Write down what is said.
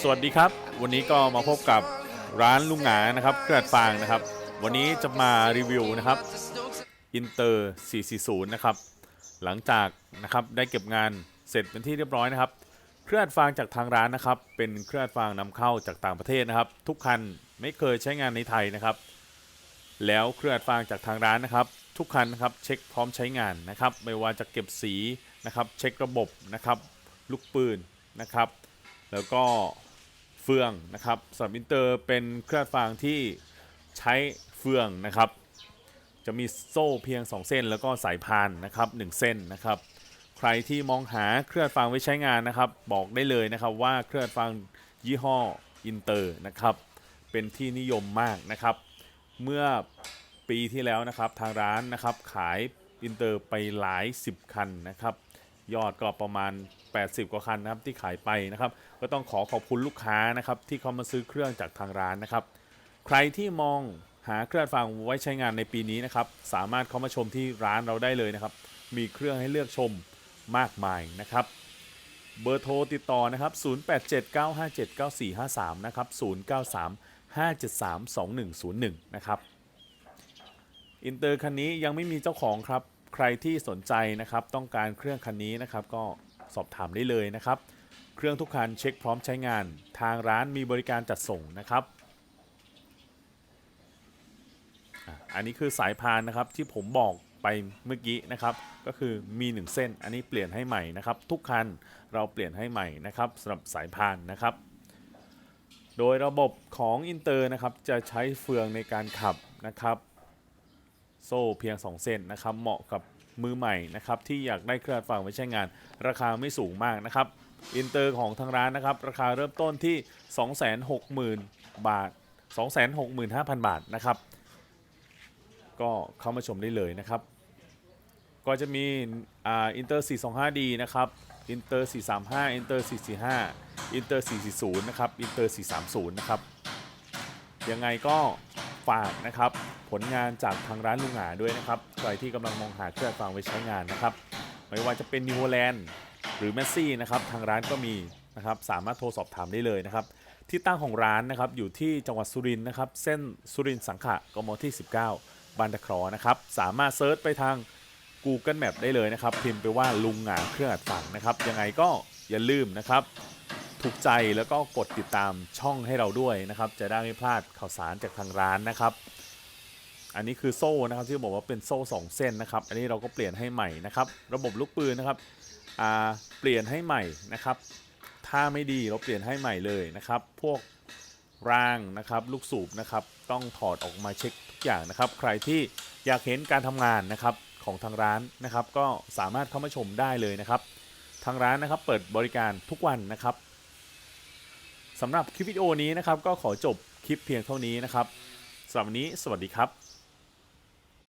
สวัสดีครับ วันนี้ก็มาพบกับร้านลุงหงานะครับเครือฟางนะครับ วันนี้จะมารีวิวนะครับ อินเตอร์ 440 นะครับ หลังจากนะครับได้เก็บงานเสร็จเป็นที่เรียบร้อยนะครับ เครื่องฟางจากทางร้านนะครับ เป็นเครื่องฟางนำเข้าจากต่างประเทศนะครับ ทุกคันไม่เคยใช้งานในไทยนะครับ แล้วเครื่องฟางจากทางร้านนะครับ ทุกคันนะครับเช็คพร้อมใช้งานนะครับ ไม่ว่าจะเก็บสีนะครับเช็คระบบนะครับลูกปืนนะครับ แล้วก็เฟืองนะครับสำหรับอินเตอร์เป็นเครื่องฟางที่ใช้เฟืองนะครับ จะมีโซ่เพียง 2 เส้น แล้วก็สายพานนะครับ1เส้นนะครับ ใครที่มองหาเครื่องฟางไว้ใช้งานนะครับ บอกได้เลยนะครับว่าเครื่องฟางยี่ห้ออินเตอร์นะครับเป็นที่นิยมมากนะครับ เมื่อ ปีที่แล้วนะครับทางร้านนะครับขายอินเตอร์ไปหลาย 10 คันนะครับยอดก็ประมาณ 80 กว่าคันนะครับที่ขายไปนะครับ ก็ต้องขอขอบคุณลูกค้านะครับที่เขามาซื้อเครื่องจากทางร้านนะครับ ใครที่มองหาเครื่องฟังไว้ใช้งานในปีนี้นะครับ สามารถเข้ามาชมที่ร้านเราได้เลยนะครับ มีเครื่องให้เลือกชมมากมายนะครับ เบอร์โทรติดต่อนะครับ 0879579453 นะครับ 0935732101 นะครับ อินเตอร์คันนี้ยังไม่มีเจ้าของครับ ใครที่สนใจนะครับ ต้องการเครื่องคันนี้นะครับ ก็สอบถามได้เลยนะครับ เครื่องทุกคันเช็คพร้อมใช้งาน ทางร้านมีบริการจัดส่งนะครับอันนี้คือสายพานนะครับที่ผมบอกไปเมื่อกี้นะครับ ก็คือมี 1 เส้น อันนี้เปลี่ยนให้ใหม่นะครับ ทุกคันเราเปลี่ยนให้ใหม่นะครับสำหรับสายพานนะครับ โดยระบบของอินเตอร์นะครับจะใช้เฟืองในการขับนะครับ โซ่เพียง 2 เส้นนะครับเหมาะกับมือใหม่นะครับที่อยากได้เครื่องฟังไว้ใช้งาน ราคาไม่สูงมากนะครับอินเตอร์ของทางร้านนะครับราคาเริ่มต้นที่ 260,000 บาท 265,000 บาทนะครับก็เข้ามาชมได้เลยนะครับ ก็จะมีอ่าอินเตอร์ 425D นะครับอินเตอร์ 435 อินเตอร์ 445 อินเตอร์ 440 นะครับ อินเตอร์ 430 นะครับ ยังไงก็ฝากนะครับ ผลงานจากทางร้านลุงหงาด้วยนะครับ ใครที่กำลังมองหาเครื่องฟังไว้ใช้งานนะครับ ไม่ว่าจะเป็นนิวแลนด์หรือแมสซี่นะครับ ทางร้านก็มีนะครับ สามารถโทรสอบถามได้เลยนะครับ ที่ตั้งของร้านนะครับ อยู่ที่จังหวัดสุรินทร์นะครับ เส้นสุรินทร์สังขะกมที่ 19บานตะครอนะครับ สามารถเซิร์ชไปทาง Google Map ได้เลยนะครับ พิมพ์ไปว่าลุงหงาเครื่องอัดฟังนะครับ ยังไงก็อย่าลืมนะครับ ถูกใจแล้วก็กดติดตามช่องให้เราด้วยนะครับ จะได้ไม่พลาดข่าวสารจากทางร้านนะครับ อันนี้คือโซ่นะครับที่บอกว่าเป็นโซ่ 2 เส้นนะครับ อันนี้เราก็เปลี่ยนให้ใหม่นะครับ ระบบลูกปืนนะครับเปลี่ยนให้ใหม่นะครับ ถ้าไม่ดีเราเปลี่ยนให้ใหม่เลยนะครับ พวกร่างนะครับลูกสูบนะครับต้องถอดออกมาเช็คทุกอย่างนะครับ ใครที่อยากเห็นการทำงานนะครับของทางร้านนะครับ ก็สามารถเข้ามาชมได้เลยนะครับ ทางร้านนะครับเปิดบริการทุกวันนะครับสำหรับคลิปวิดีโอนี้นะครับ ก็ขอจบคลิปเพียงเท่านี้นะครับสำหรับวันนี้สวัสดีครับ